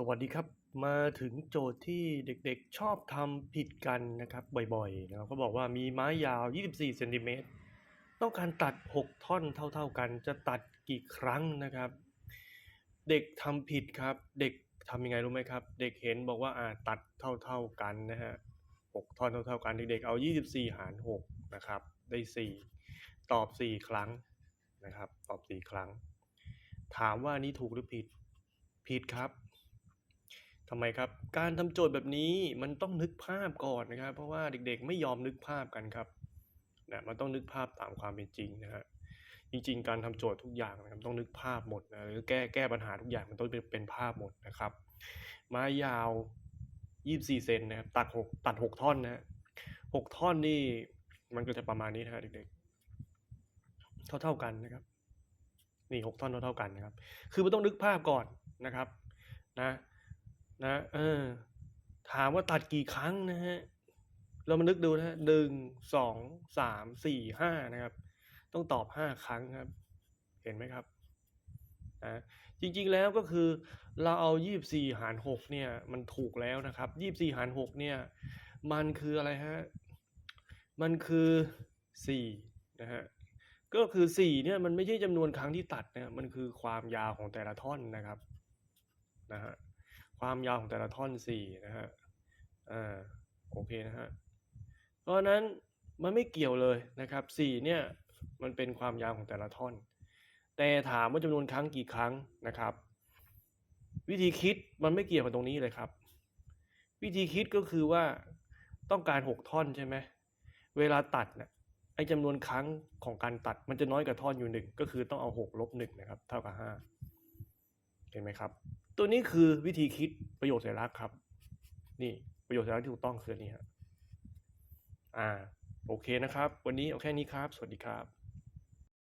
สวัสดีครับมาถึงโจทย์ที่เด็กๆชอบทำผิดกันนะครับบ่อยๆนะครับก็บอกว่ามีไม้ยาว 24เซนติเมตรต้องการตัด 6 ท่อนเท่าๆกันจะตัดกี่ครั้งนะครับ เด็กทำผิดครับ เด็กทำยังไงรู้ไหมครับ เด็กเห็นบอกว่าอ่าตัดเท่าๆกันนะฮะ6ท่อนเท่าๆกันเด็กๆเอา 24 หาร6นะครับได้ 4 ตอบ 4 ครั้งนะครับ ตอบ 4 ครั้ง ถามว่านี่ถูกหรือผิดผิดครับ ทำไมครับ การทำโจทย์แบบนี้มันต้องนึกภาพก่อนนะครับ เพราะว่าเด็กๆไม่ยอมนึกภาพกันครับนะมันต้องนึกภาพตามความเป็นจริงนะฮะจริงๆ การทำโจทย์ทุกอย่างนะครับต้องนึกภาพหมดนะหรือแก้แก้ปัญหาทุกอย่างมันต้องเป็นเป็นภาพหมดนะครับไม้ยาว 24 เซนนะครับตัดหกตัดหกท่อนนะฮะหกท่อนนี่มันก็จะประมาณนี้นะฮะเด็กๆ เท่าๆกันนะครับ นี่หกท่อนเท่าๆกันนะครับ คือมันต้องนึกภาพก่อนนะครับนะ นะเออ ถามว่าตัดกี่ครั้งนะฮะเรามานึกดูนะฮะหนึ่งสองสามสี่ห้านะครับ ต้องตอบห้าครั้งครับ เห็นไหมครับนะจริงๆแล้วก็คือเราเอายี่บสี่หารหกเนี่ย มันถูกแล้วนะครับยี่บสี่หารหกเนี่ย มันคืออะไรฮะ มันคือสี่นะฮะ ก็คือสี่เนี่ย มันไม่ใช่จำนวนครั้งที่ตัดนะมันคือความยาวของแต่ละท่อนนะครับ นะฮะ ความยาวของแต่ละท่อนสี่นะฮะอ่าโอเคนะฮะเพราะนั้นมันไม่เกี่ยวเลยนะครับสี่เนี่ยมันเป็นความยาวของแต่ละท่อน แต่ถามว่าจำนวนครั้งกี่ครั้งนะครับ วิธีคิดมันไม่เกี่ยวกับตรงนี้เลยครับ วิธีคิดก็คือว่าต้องการหกท่อนใช่ไหมเวลาตัดเนี่ยไอ้จำนวนครั้งของการตัดมันจะน้อยกว่าท่อนอยู่หนึ่งก็คือต้องเอาหกลบหนึ่งนะครับ เท่ากับห้าเห็นไหมครับ ตัวนี้คือวิธีคิดประโยชน์สัญลักษณ์ครับ นี่ประโยชน์สัญลักษณ์ที่ถูกต้องคือนี่ฮะอ่า โอเคนะครับ วันนี้เอาแค่นี้ครับ สวัสดีครับ